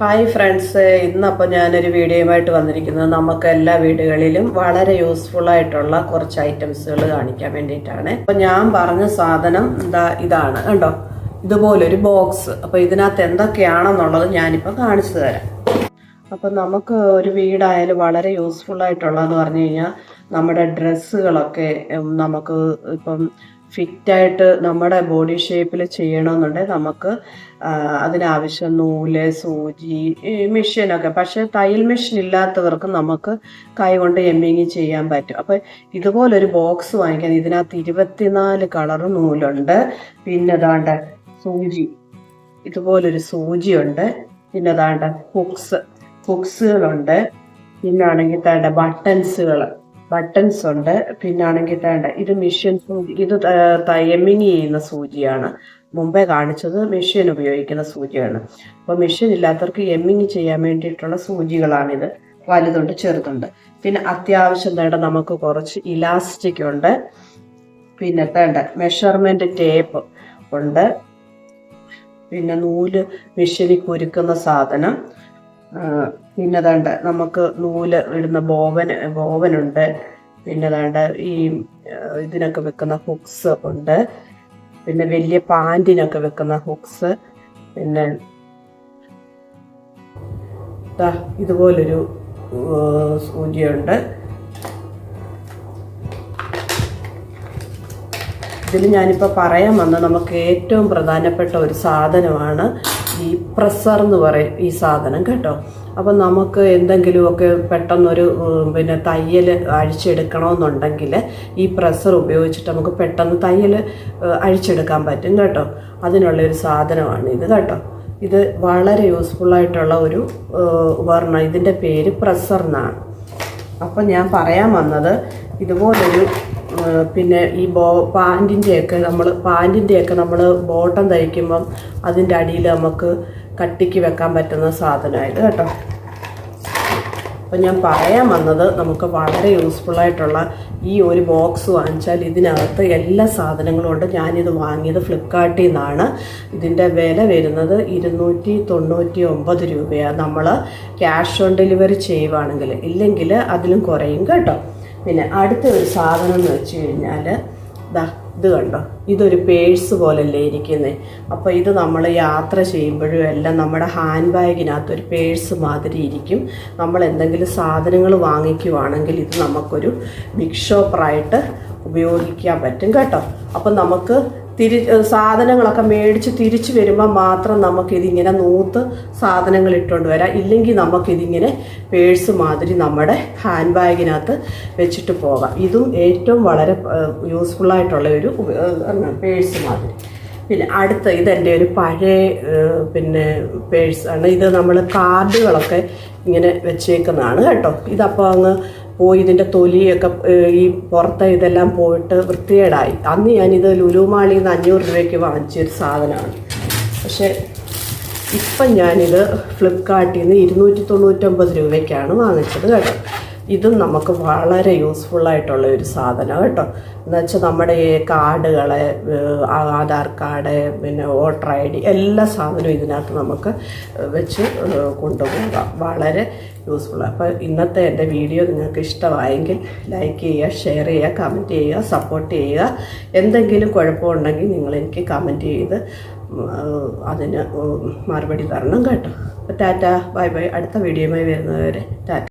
Hi friends ഇന്നപ്പോൾ ഞാനൊരു വീഡിയോയുമായിട്ട് വന്നിരിക്കുന്നത് നമുക്ക് എല്ലാ വീടുകളിലും വളരെ യൂസ്ഫുൾ ആയിട്ടുള്ള കുറച്ച് ഐറ്റംസുകൾ കാണിക്കാൻ വേണ്ടിയിട്ടാണ്. അപ്പോൾ ഞാൻ പറഞ്ഞ സാധനം എന്താ ഇതാണ് കണ്ടോ? ഇതുപോലൊരു ബോക്സ് അപ്പോൾ ഇതിനകത്ത് എന്തൊക്കെയാണെന്നുള്ളത് ഞാനിപ്പോൾ കാണിച്ചു തരാം. അപ്പോൾ നമുക്ക് ഒരു വീടായാലും വളരെ യൂസ്ഫുൾ ആയിട്ടുള്ളതെന്ന് പറഞ്ഞു കഴിഞ്ഞാൽ നമ്മുടെ ഡ്രസ്സുകളൊക്കെ നമുക്ക് ഇപ്പം ഫിറ്റായിട്ട് നമ്മുടെ ബോഡി ഷേപ്പിൽ ചെയ്യണമെന്നുണ്ടെങ്കിൽ നമുക്ക് അതിനാവശ്യം നൂൽ സൂചി മെഷീനൊക്കെ. പക്ഷേ തയ്യൽ മെഷീൻ ഇല്ലാത്തവർക്ക് നമുക്ക് കൈ കൊണ്ട് എമ്മിങ് ചെയ്യാൻ പറ്റും. അപ്പോൾ ഇതുപോലൊരു ബോക്സ് വാങ്ങിക്കാൻ ഇതിനകത്ത് ഇരുപത്തിനാല് കളർ നൂലുണ്ട്. പിന്നെ ഇതാണ്ട് സൂചി ഇതുപോലൊരു സൂചിയുണ്ട്. പിന്നെ ഇതാണ്ട് ഹുക്സ് ഹുക്സുകളുണ്ട്. പിന്നാണെങ്കിൽ തേണ്ട ബട്ടൺസുകൾ ബട്ടൺസ് ഉണ്ട്. പിന്നാണെങ്കിൽ വേണ്ട ഇത് മെഷീൻ ഇത് എമ്മിങ് ചെയ്യുന്ന സൂചിയാണ്. മുമ്പേ കാണിച്ചത് മെഷീൻ ഉപയോഗിക്കുന്ന സൂചിയാണ്. അപ്പോൾ മെഷീൻ ഇല്ലാത്തവർക്ക് എമ്മിങ് ചെയ്യാൻ വേണ്ടിയിട്ടുള്ള സൂചികളാണിത്. വലുതുണ്ട് ചെറുതുണ്ട്. പിന്നെ അത്യാവശ്യം വേണ്ട നമുക്ക് കുറച്ച് ഇലാസ്റ്റിക് ഉണ്ട്. പിന്നെ തേണ്ട മെഷർമെന്റ് ടേപ്പ് ഉണ്ട്. പിന്നെ നൂൽ മെഷീനിൽ കുരുക്കുന്ന സാധനം. പിന്നെ ദാണ്ട് നമുക്ക് നൂൽ ഇടുന്ന ബോവൻ ബോവനുണ്ട്. പിന്നെ ദാണ്ട് ഈ ഇതിനൊക്കെ വെക്കുന്ന ഹുക്സ് ഉണ്ട്. പിന്നെ വലിയ പാന്റിനൊക്കെ വെക്കുന്ന ഹുക്സ് പിന്നെ ഇതുപോലൊരു സൂചിയുണ്ട്. ഇതിൽ ഞാനിപ്പോൾ പറയാൻ വന്ന നമുക്ക് ഏറ്റവും പ്രധാനപ്പെട്ട ഒരു സാധനമാണ് ഈ പ്രസർ എന്ന് പറയും ഈ സാധനം കേട്ടോ. അപ്പം നമുക്ക് എന്തെങ്കിലുമൊക്കെ പെട്ടെന്നൊരു പിന്നെ തയ്യൽ അഴിച്ചെടുക്കണമെന്നുണ്ടെങ്കിൽ ഈ പ്രസർ ഉപയോഗിച്ചിട്ട് നമുക്ക് പെട്ടെന്ന് തയ്യൽ അഴിച്ചെടുക്കാൻ പറ്റും കേട്ടോ. അതിനുള്ളൊരു സാധനമാണ് ഇത് കേട്ടോ. ഇത് വളരെ യൂസ്ഫുൾ ആയിട്ടുള്ള ഒരു ഉപകരണം. ഇതിന്റെ പേര് പ്രസർ എന്നാണ്. അപ്പം ഞാൻ പറയാൻ വന്നത് ഇതുപോലൊരു പിന്നെ ഈ ബോ പാന്റിന്റെയൊക്കെ നമ്മൾ പാന്റിന്റെയൊക്കെ നമ്മൾ ബോട്ടം തയ്ക്കുമ്പം അതിന്റെ അടിയിൽ നമുക്ക് കട്ടിക്ക് വെക്കാൻ പറ്റുന്ന സാധനമായത് കേട്ടോ. അപ്പം ഞാൻ പറയാൻ വന്നത് നമുക്ക് വളരെ യൂസ്ഫുള്ളായിട്ടുള്ള ഈ ഒരു ബോക്സ് വാങ്ങിച്ചാൽ ഇതിനകത്ത് എല്ലാ സാധനങ്ങളും ഉണ്ട്. ഞാനിത് വാങ്ങിയത് ഫ്ലിപ്കാർട്ടിൽ നിന്നാണ്. ഇതിന്റെ വില വരുന്നത് ഇരുന്നൂറ്റി തൊണ്ണൂറ്റി ഒമ്പത് രൂപയാണ് നമ്മൾ ക്യാഷ് ഓൺ ഡെലിവറി ചെയ്യുവാണെങ്കിൽ ഇല്ലെങ്കിൽ അതിലും കുറയും കേട്ടോ. പിന്നെ അടുത്ത ഒരു സാധനം എന്ന് വെച്ച് കഴിഞ്ഞാൽ ദാ ഇത് കണ്ടോ? ഇതൊരു പേഴ്സ് പോലല്ലേ ഇരിക്കുന്നത് അപ്പോൾ ഇത് നമ്മൾ യാത്ര ചെയ്യുമ്പോഴും എല്ലാം നമ്മുടെ ഹാൻഡ് ബാഗിനകത്ത് ഒരു പേഴ്സ് മാതിരി ഇരിക്കും. നമ്മൾ എന്തെങ്കിലും സാധനങ്ങൾ വാങ്ങിക്കുവാണെങ്കിൽ ഇത് നമുക്കൊരു ബിഗ് ഷോപ്പറായിട്ട് ഉപയോഗിക്കാൻ പറ്റും കേട്ടോ. അപ്പം നമുക്ക് തിരി സാധനങ്ങളൊക്കെ മേടിച്ച് തിരിച്ചു വരുമ്പോൾ മാത്രം നമുക്കിതിങ്ങനെ നൂത്ത് സാധനങ്ങൾ ഇട്ടുകൊണ്ട് വരാം. ഇല്ലെങ്കിൽ നമുക്കിതിങ്ങനെ പേഴ്സ് മാതിരി നമ്മുടെ ഹാൻഡ് ബാഗിനകത്ത് വെച്ചിട്ട് പോകാം. ഇതും ഏറ്റവും വളരെ യൂസ്ഫുള്ളായിട്ടുള്ള ഒരു പേഴ്സ് മാതിരി. പിന്നെ അടുത്ത ഇതെന്റെ ഒരു പഴയ പിന്നെ പേഴ്സാണ് ഇത് നമ്മൾ കാർഡുകളൊക്കെ ഇങ്ങനെ വെച്ചേക്കുന്നതാണ് കേട്ടോ. ഇതപ്പോൾ അങ്ങ് പോയി ഇതിന്റെ തൊലിയൊക്കെ ഈ പുറത്തെ ഇതെല്ലാം പോയിട്ട് വൃത്തികേടായി. അന്ന് ഞാനിത് ലുലുമാളിൽ നിന്ന് അഞ്ഞൂറ് രൂപയ്ക്ക് വാങ്ങിച്ചൊരു സാധനമാണ്. പക്ഷേ ഇപ്പം ഞാനിത് ഫ്ലിപ്കാർട്ടിൽ നിന്ന് ഇരുന്നൂറ്റി തൊണ്ണൂറ്റൊമ്പത് രൂപയ്ക്കാണ് വാങ്ങിച്ചത് കേട്ടോ. ഇതും നമുക്ക് വളരെ യൂസ്ഫുൾ ആയിട്ടുള്ള ഒരു സാധനം കേട്ടോ. എന്ന് വെച്ചാൽ നമ്മുടെ ഈ കാർഡുകളെ ആധാർ കാർഡ് പിന്നെ വോട്ടർ ഐ ഡി എല്ലാ സാധനവും ഇതിനകത്ത് നമുക്ക് വെച്ച് കൊണ്ടുപോകാം. വളരെ യൂസ്ഫുൾ അപ്പോൾ ഇന്നത്തെ എന്റെ വീഡിയോ നിങ്ങൾക്ക് ഇഷ്ടമായെങ്കിൽ ലൈക്ക് ചെയ്യുക ഷെയർ ചെയ്യുക കമന്റ് ചെയ്യുക സപ്പോർട്ട് ചെയ്യുക. എന്തെങ്കിലും കുഴപ്പമുണ്ടെങ്കിൽ നിങ്ങൾ എനിക്ക് കമന്റ് ചെയ്ത് അതിന് മറുപടി തരണം കേട്ടോ. Tata bye bye. അടുത്ത വീഡിയോയുമായി വരുന്നവരെ ടാറ്റ.